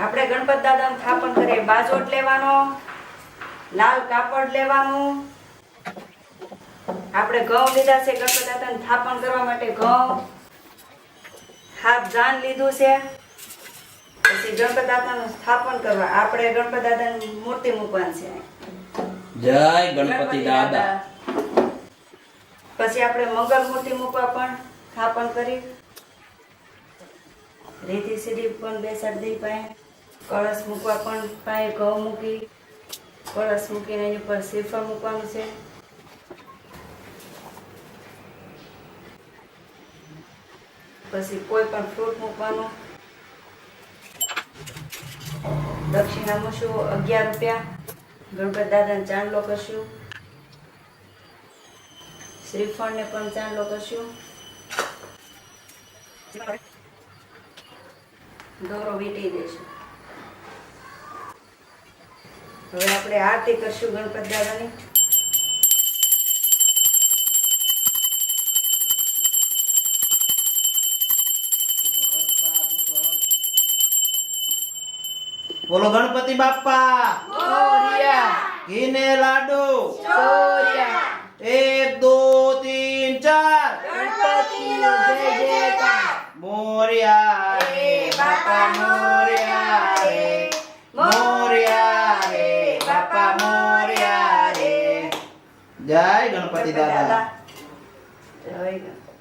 આપણે ગણપત દાદાનું સ્થાપન કરીએ. બાજોટ લેવાનો લાલ કાપડ લેવાનું. આપણે ઘઉં લીધા છે ગણપત દાદાનું સ્થાપન કરવા માટે ઘઉં. હાથ જાન લીધું છે. પછી ગણપત દાદાનું સ્થાપન કરવા. આપણે ગણપત દાદાની મૂર્તિ મૂકવાની છે. જય ગણપતિ દાદા. પછી આપણે મંગલ મૂર્તિ મૂકવા પણ સ્થાપન કરી. રીતિ સીડી પણ બેસાડી દઈ પાસે કળશ મૂકવા પણ પાસે ઘઉં મૂકી, કળશ મૂકીને એની ઉપર શ્રીફળ મૂકવાનું છે. પછી કોઈ પણ ફ્રૂટ મૂકવાનું. દક્ષિણા મૂકશું અગિયાર રૂપિયા. ગણપત દાદાને ચાંદલો કરશું. શ્રીફળને પણ ચાંદલો કરશું. દોરો વીટી દઈશું હવે આપણે આરતી કરશું ગણપત દાદાની. બોલો ગણપતિ બાપા ઘીને લાડુ. એક દો તીન ચાર. મોરિયા. રે બાપા મોરિયા રે મોરિયા રે બાપા મોરિયા રે જય ગણપતિ દાદા જય ગણપતિ